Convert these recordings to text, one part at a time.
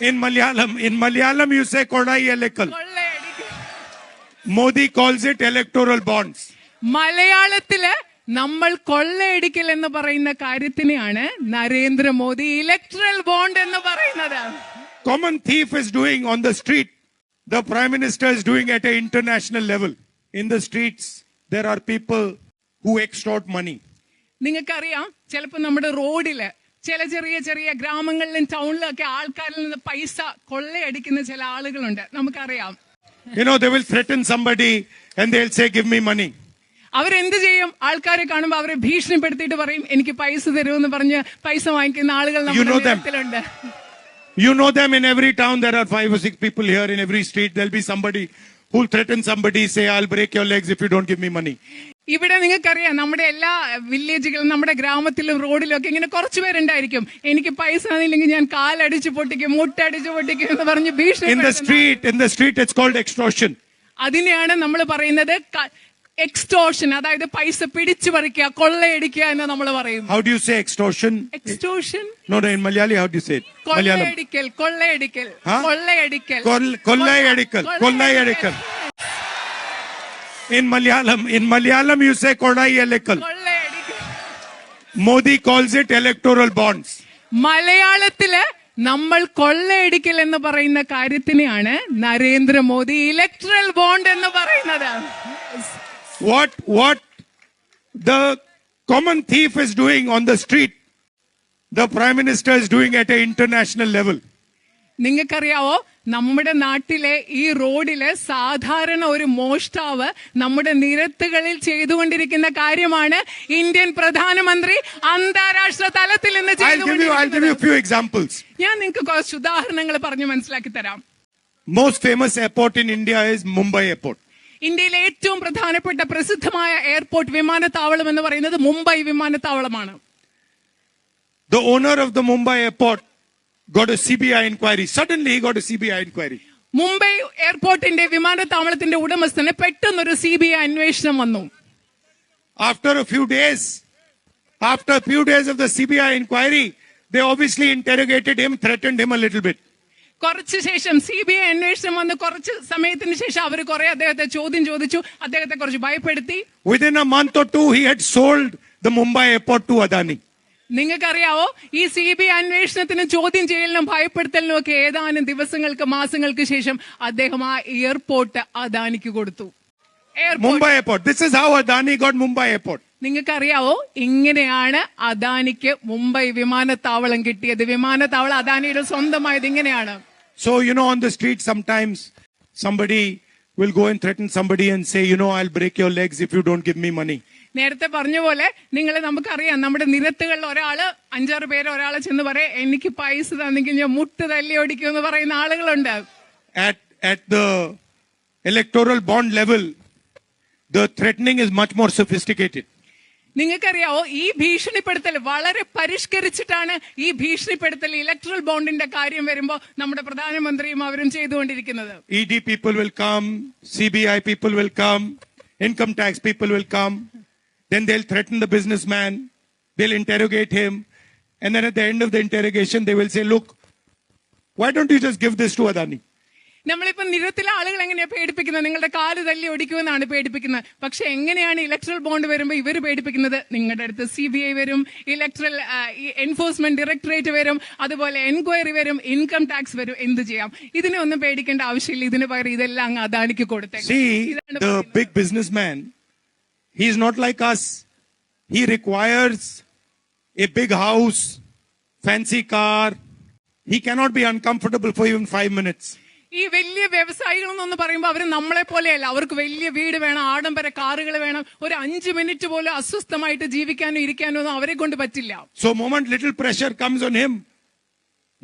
In Malayalam, in Malayalam you say Kodai Elekal. കൊള്ളയടിക്കൽ Modi calls it electoral bonds. മലയാളത്തിൽ നമ്മൾ കൊള്ളയടിക്കൽ എന്ന് പറയുന്ന കാര്യത്തിനെയാണ് Narendra Modi electoral bond എന്ന് പറയുന്നത് Common thief is doing on the street. The Prime Minister is doing at an international level. In the streets, there are people who extort money. നിങ്ങൾക്കറിയാം ചിലപ്പോൾ നമ്മുടെ റോഡിൽ ചില ചെറിയ ചെറിയ ഗ്രാമങ്ങളിലും ടൗണിലൊക്കെ ഒക്കെ ആൾക്കാരിൽ നിന്ന് പൈസ കൊള്ളയടിക്കുന്ന ചില ആളുകളുണ്ട് നമുക്കറിയാം You know, they will threaten somebody and they'll say, Give me money. അവരെന്ത് ചെയ്യും ആൾക്കാരെ കാണുമ്പോൾ അവരെ ഭീഷണിപ്പെടുത്തിയിട്ട് പറയും എനിക്ക് പൈസ തരുമെന്ന് പറഞ്ഞ് പൈസ വാങ്ങിക്കുന്ന ആളുകൾ You നമ്മുടെ know them. നിരത്തിലുണ്ട് You know them in every town. There are five or six people here in every street. There'll be somebody who'll threaten somebody, say, I'll break your legs if you don't give me money. ഇവിടെ നിങ്ങൾക്കറിയാം നമ്മുടെ എല്ലാ വില്ലേജുകളും നമ്മുടെ ഗ്രാമത്തിലും റോഡിലും ഒക്കെ ഇങ്ങനെ കുറച്ചു പേരുണ്ടായിരിക്കും എനിക്ക് പൈസ തന്നില്ലെങ്കിൽ ഞാൻ കാലടിച്ച് പൊട്ടിക്കും മുട്ടടിച്ച് പൊട്ടിക്കും എന്ന് പറഞ്ഞ് In ഭീഷണി the street, in the street, it's called extortion. അതിനെയാണ് നമ്മൾ പറയുന്നത് എക്സ്റ്റോഷൻ അതായത് പൈസ പിടിച്ചു പറിക്കുക കൊള്ളയടിക്കുക എന്ന് നമ്മൾ പറയും How do you say extortion? Extortion in Malayali, how do you say it? Malayalam. കൊള്ളയടിക്കൽ കൊള്ളയടിക്കൽ? കൊള്ളയടിക്കൽ. Kollayadikal. In Malayalam, in Malayalam, you say Kodai കൊള്ളയടിക്കൽ Modi calls it electoral bonds. മലയാളത്തിൽ നമ്മൾ കൊള്ളയടിക്കൽ എന്ന് പറയുന്ന കാര്യത്തിനെയാണ് നരേന്ദ്രമോദി ഇലക്ട്രൽ ബോണ്ട് എന്ന് പറയുന്നത് What, what the common thief is doing on the street, the Prime Minister is doing at an international level. നിങ്ങൾക്കറിയാവോ നമ്മുടെ നാട്ടിലെ ഈ റോഡില് സാധാരണ ഒരു മോഷ്ടാവ് നമ്മുടെ നിരത്തുകളിൽ ചെയ്തുകൊണ്ടിരിക്കുന്ന കാര്യമാണ് ഇന്ത്യൻ പ്രധാനമന്ത്രി അന്താരാഷ്ട്ര തലത്തിൽ നിന്ന് I'll give you, I'll give you a ചെയ്തുകൊണ്ടിരിക്കുന്നത് few examples. ഞാൻ നിങ്ങൾക്ക് കുറച്ച് ഉദാഹരണങ്ങൾ പറഞ്ഞു മനസ്സിലാക്കി തരാം Most famous airport in India is Mumbai Airport. ഇന്ത്യയിലെ ഏറ്റവും പ്രധാനപ്പെട്ട പ്രസിദ്ധമായ എയർപോർട്ട് വിമാനത്താവളം എന്ന് പറയുന്നത് Mumbai വിമാനത്താവളമാണ്. The owner of the Mumbai airport Mumbai എയർപോർട്ടിന്റെ വിമാനത്താവളത്തിന്റെ ഉടമസ്ഥന് പെട്ടെന്ന് ഒരു സി ബി ഐ അന്വേഷണം വന്നു. After few days after few days of the C B I enquiry the obviously interrogated him threatened him a little bit കുറച്ച് ശേഷം C B I അന്വേഷണം വന്ന് കുറച്ച് സമയത്തിന് ശേഷം അവർ കുറെ അദ്ദേഹത്തെ ചോദ്യം ചോദിച്ചു അദ്ദേഹത്തെ കുറച്ച് ഭയപ്പെടുത്തി Within a month or two, he had sold the Mumbai airport to Adani. നിങ്ങൾക്കറിയാവോ ഈ സി ബി ഐ അന്വേഷണത്തിനും ചോദ്യം ചെയ്യലിനും ഭയപ്പെടുത്തലിനും ഒക്കെ ഏതാനും ദിവസങ്ങൾക്ക് മാസങ്ങൾക്ക് ശേഷം അദ്ദേഹം ആ എയർപോർട്ട് അദാനിക്ക് കൊടുത്തു airport Mumbai airport. This is how Adani got Mumbai airport. നിങ്ങൾക്കറിയാവോ? ഇങ്ങനെയാണ് അദാനിക്ക് മുംബൈ വിമാനത്താവളം കിട്ടിയത്. വിമാനത്താവളം അദാനിയുടെ സ്വന്തമായത് ഇങ്ങനെയാണ്. So you know on the street some somebody will go and threaten somebody and say you know I break your legs if you don't give me money നേരത്തെ പറഞ്ഞ പോലെ നിങ്ങൾ നമുക്കറിയാം നമ്മുടെ നിരത്തുകളിൽ ഒരാൾ അഞ്ചാറ് പേര് ഒരാൾ ചെന്ന് പറയാം എനിക്ക് പൈസ തന്നെങ്കിൽ ഞാൻ മുട്ട് തല്ലി ഓടിക്കും എന്ന് പറയുന്ന ആളുകളുണ്ട്. Electoral bond level the threatening is much more sophisticated നിങ്ങൾക്കറിയാവോ ഈ ഭീഷണിപ്പെടുത്തൽ വളരെ പരിഷ്കരിച്ചിട്ടാണ് ഈ ഭീഷണിപ്പെടുത്തൽ ഇലക്ട്രൽ ബോണ്ടിന്റെ കാര്യം വരുമ്പോൾ നമ്മുടെ പ്രധാനമന്ത്രിയും അവരും ചെയ്തുകൊണ്ടിരിക്കുന്നത് ED people will come, CBI people will come income tax people will come Then they'll threaten the businessman, they'll interrogate him, and then at the end of the interrogation, they will say, Look, why don't you just give this to Adani? നമ്മളിപ്പോ നിരത്തിലെ ആളുകൾ എങ്ങനെയാണ് പേടിപ്പിക്കുന്നത്? നിങ്ങളുടെ കാൽ തല്ലി ഒടിക്കുമെന്നാണ് പേടിപ്പിക്കുന്നത്. പക്ഷെ എങ്ങനെയാണ് electoral bond വരുമ്പോൾ ഇവർ പേടിപ്പിക്കുന്നത്? നിങ്ങളുടെ അടുത്ത് സി ബി ഐ വരും ഇലക്ട്രൽ എൻഫോഴ്സ്മെന്റ് ഡയറക്ടറേറ്റ് വരും അതുപോലെ എൻക്വയറി വരും ഇൻകം ടാക്സ് വരും. എന്ത് ചെയ്യാം? ഇതിനെ ഒന്നും പേടിക്കേണ്ട ആവശ്യമില്ല. ഇതിന് പകരം ഇതെല്ലാം അങ്ങ് അദാനിക്ക് കൊടുത്തേക്കാം. Big like us. He requires a big house, fancy car. He cannot be uncomfortable for even five minutes. ഈ വലിയ വ്യവസായികൾ എന്നൊന്ന് പറയുമ്പോൾ അവർ നമ്മളെ പോലെയല്ല. അവർക്ക് വലിയ വീട് വേണം ആഡംബര കാറുകൾ വേണം. ഒരു അഞ്ച് മിനിറ്റ് പോലും അസ്വസ്ഥമായിട്ട് ജീവിക്കാനോ ഇരിക്കാനോ ഒന്നും അവരെ കൊണ്ട് പറ്റില്ല. So moment little pressure comes on him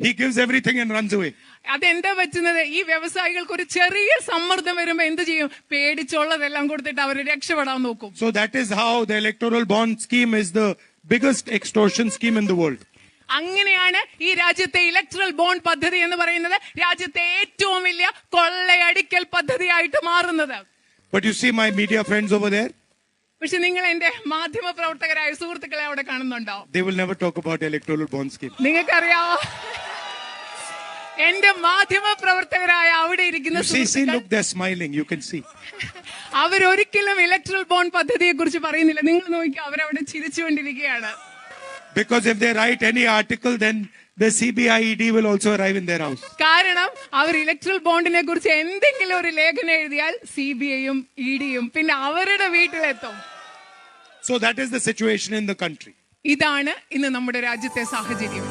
he gives everything and runs away അതെന്താ പറ്റുന്നത്? ഈ വ്യവസായികൾക്ക് ഒരു ചെറിയ സമ്മർദ്ദം വരുമ്പോ എന്ത് ചെയ്യും? പേടിച്ചുള്ളതെല്ലാം കൊടുത്തിട്ട് അവർ രക്ഷപ്പെടാൻ നോക്കും. So that is how the electoral bond scheme is the biggest extortion scheme in the world. അങ്ങനെയാണ് ഈ രാജ്യത്തെ ഇലക്ട്രൽ ബോണ്ട് പദ്ധതി എന്ന് പറയുന്നത് രാജ്യത്തെ ഏറ്റവും വലിയ കൊള്ളയടിക്കൽ പദ്ധതിയായിട്ട് മാറുന്നത് But you see my media friends over there, പക്ഷെ നിങ്ങൾ എന്റെ മാധ്യമ പ്രവർത്തകരായ സുഹൃത്തുക്കളെ അവിടെ കാണുന്നുണ്ടോ they will never talk about electoral bond scheme. നിങ്ങൾക്കറിയാവോ എന്റെ മാധ്യമ പ്രവർത്തകരായ അവിടെ ഇരിക്കുന്ന You see, see, സുഹൃത്തുക്കൾ look, they're smiling. You can see. അവരൊരിക്കലും ഇലക്ട്രൽ ബോണ്ട് പദ്ധതിയെ കുറിച്ച് പറയുന്നില്ല നിങ്ങൾ നോക്കി അവരവിടെ ചിരിച്ചുകൊണ്ടിരിക്കുകയാണ് Because if they write any article, then the CBIED will also arrive in their house. കാരണം അവർ ഇലക്ട്രൽ ബോണ്ടിനെ കുറിച്ച് എന്തെങ്കിലും ഒരു ലേഖനം എഴുതിയാൽ സി ബി ഐയും ഇ ഡിയും പിന്നെ അവരുടെ വീട്ടിലെത്തും So that is the situation in the country. ഇതാണ് ഇന്ന് നമ്മുടെ രാജ്യത്തെ സാഹചര്യം